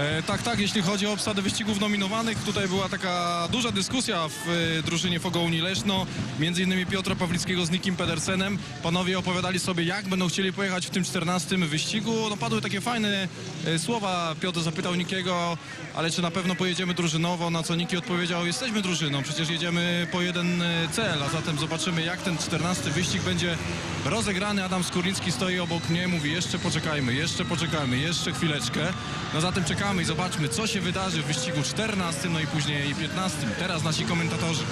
E, tak, tak, jeśli chodzi o obsadę wyścigów nominowanych, tutaj była taka duża dyskusja w e, drużynie Fogołni Leszno, między innymi Piotra Pawlickiego z Nikim Pedersenem. Panowie opowiadali sobie, jak będą chcieli pojechać w tym 14 wyścigu. No, padły takie fajne e, słowa. Piotr zapytał Nikiego, ale czy na pewno pojedziemy drużynowo, na co Niki odpowiedział, jesteśmy drużyną, przecież jedziemy po jeden e, cel, a zatem zobaczymy, jak ten 14 wyścig będzie rozegrany. Adam Skórnicki stoi obok mnie, mówi, jeszcze poczekajmy, jeszcze poczekajmy, jeszcze chwileczkę. No zatem czekamy i zobaczmy, co się wydarzy w wyścigu 14, no i później 15. Teraz nasi komentatorzy.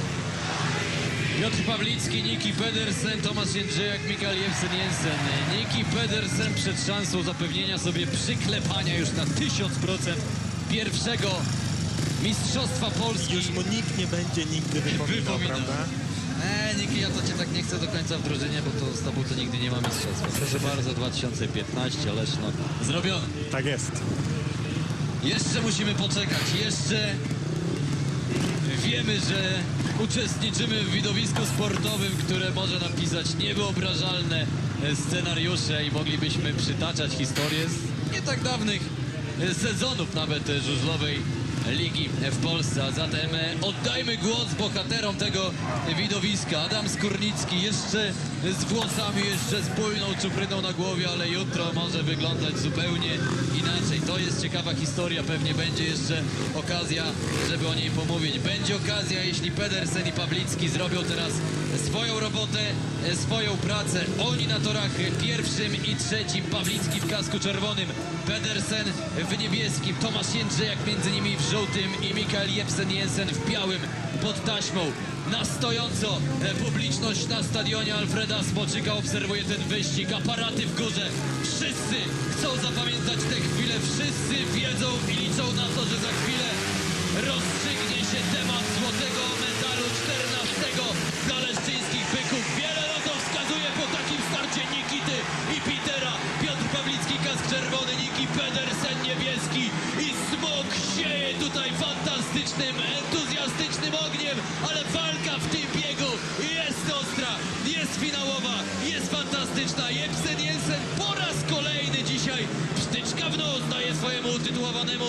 Piotr Pawlicki, Niki Pedersen, Tomasz Jędrzejak, Mikael Jewsen Jensen. Niki Pedersen przed szansą zapewnienia sobie przyklepania już na 1000% pierwszego Mistrzostwa Polski. Już mu nikt nie będzie nigdy wypominał, Wypominał. prawda? E, Niki, ja to cię tak nie chcę do końca w drużynie, bo to z tobą to nigdy nie ma mistrzostwa. Proszę bardzo, 2015, Leszno. Zrobione. Tak jest. Jeszcze musimy poczekać. Jeszcze wiemy, że uczestniczymy w widowisku sportowym, które może napisać niewyobrażalne scenariusze i moglibyśmy przytaczać historie z nie tak dawnych sezonów nawet żużlowej ligi w Polsce. Zatem e, oddajmy głos bohaterom tego widowiska. Adam Skórnicki jeszcze z włosami, jeszcze z bujną czupryną na głowie, ale jutro może wyglądać zupełnie inaczej. To jest ciekawa historia, pewnie będzie jeszcze okazja, żeby o niej pomówić. Będzie okazja, jeśli Pedersen i Pawlicki zrobią teraz swoją robotę, e, swoją pracę. Oni na torach pierwszym i trzecim, Pawlicki w kasku czerwonym, Pedersen w niebieskim, Tomasz Jędrzejak między nimi w żółtym i Mikael Jepsen Jensen w białym pod taśmą. Na stojąco publiczność na stadionie Alfreda Smoczyka obserwuje ten wyścig. Aparaty w górze. Wszyscy chcą zapamiętać tę chwilę. Wszyscy wiedzą i liczą na to, że za chwilę rozstrzygnie się temat złotego medalu 14 entuzjastycznym ogniem, ale walka w tym biegu jest ostra, jest finałowa, jest fantastyczna. Jepsen Jensen po raz kolejny dzisiaj sztyczka w nos daje swojemu utytułowanemu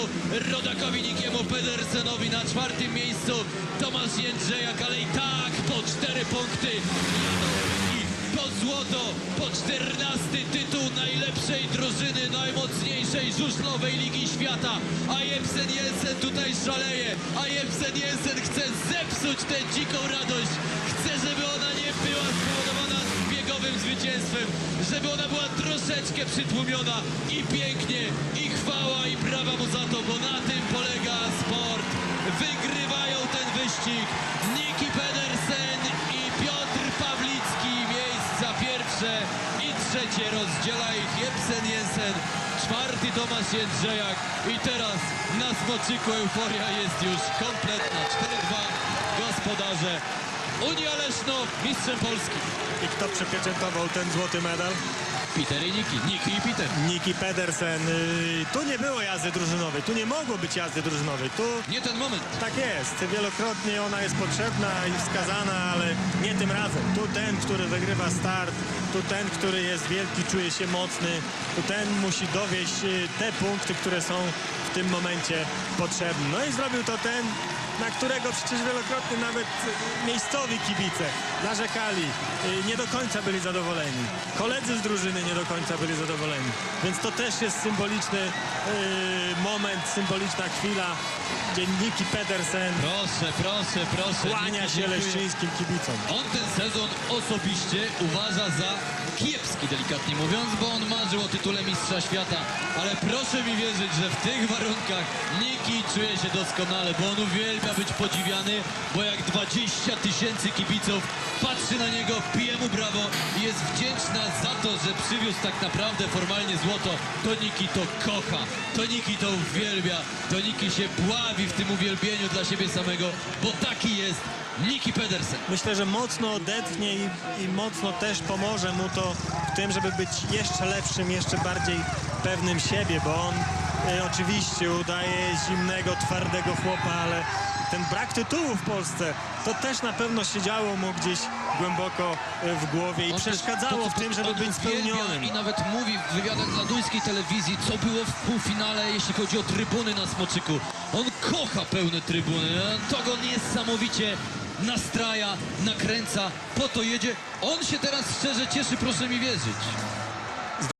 rodakowi Nikiemu Pedersenowi na czwartym miejscu. Tomasz Jędrzejak, ale i tak po cztery punkty. Po złoto, po czternasty tytuł najmocniejszej żużlowej Ligi Świata. A Jepsen Jensen tutaj szaleje, a Jepsen Jensen chce zepsuć tę dziką radość. Chce, żeby ona nie była spowodowana biegowym zwycięstwem, żeby ona była troszeczkę przytłumiona i pięknie, i chwała, i brawa mu za to, bo na tym polega sport. Wygrywają ten wyścig Niki Pedersen i Piotr Pawlicki. Miejsca pierwsze i trzecie rozdziela ich Jepsen Jensen, czwarty Tomasz Jędrzejak i teraz na Smoczyku euforia jest już kompletna. 4-2 gospodarze. Unia Leszno mistrzem Polski. I kto przypieczętował ten złoty medal? Peter i Niki. Niki i Peter. Niki Pedersen. Y, Tu nie było jazdy drużynowej, tu nie mogło być jazdy drużynowej. Tu Nie ten moment. tak jest, wielokrotnie ona jest potrzebna i wskazana, ale nie tym razem. Tu ten, który wygrywa start, tu ten, który jest wielki, czuje się mocny, tu ten musi dowieść y, te punkty, które są w tym momencie potrzebne. No i zrobił to ten, na którego przecież wielokrotnie nawet miejscowi kibice narzekali, y, nie do końca byli zadowoleni. Koledzy z drużyny nie do końca byli zadowoleni. Więc to też jest symboliczny y, moment, symboliczna chwila, gdzie Niki Pedersen Proszę, proszę, proszę. kłania Niki, się dziękuję. leszczyńskim kibicom. On ten sezon osobiście uważa za kiepski, delikatnie mówiąc, bo on marzył o tytule Mistrza Świata. Ale proszę mi wierzyć, że w tych warunkach Niki czuje się doskonale, bo on uwielbia być podziwiany, bo jak 20 tysięcy kibiców patrzy na niego, pije mu brawo i jest wdzięczna za to, że przywiózł tak naprawdę formalnie złoto. To Niki to kocha, to Niki to uwielbia, to Niki się bławi w tym uwielbieniu dla siebie samego, bo taki jest Niki Pedersen. Myślę, że mocno odetchnie i, i mocno też pomoże mu to w tym, żeby być jeszcze lepszym, jeszcze bardziej pewnym siebie, bo on e, oczywiście udaje zimnego, twardego chłopa, ale ten brak tytułu w Polsce to też na pewno siedziało mu gdzieś głęboko e, w głowie i On przeszkadzało w tym, żeby być spełnionym. I nawet mówi w wywiadach dla duńskiej telewizji, co było w półfinale, jeśli chodzi o trybuny na Smoczyku. On kocha pełne trybuny, to go niesamowicie nastraja, nakręca, po to jedzie. On się teraz szczerze cieszy, proszę mi wierzyć.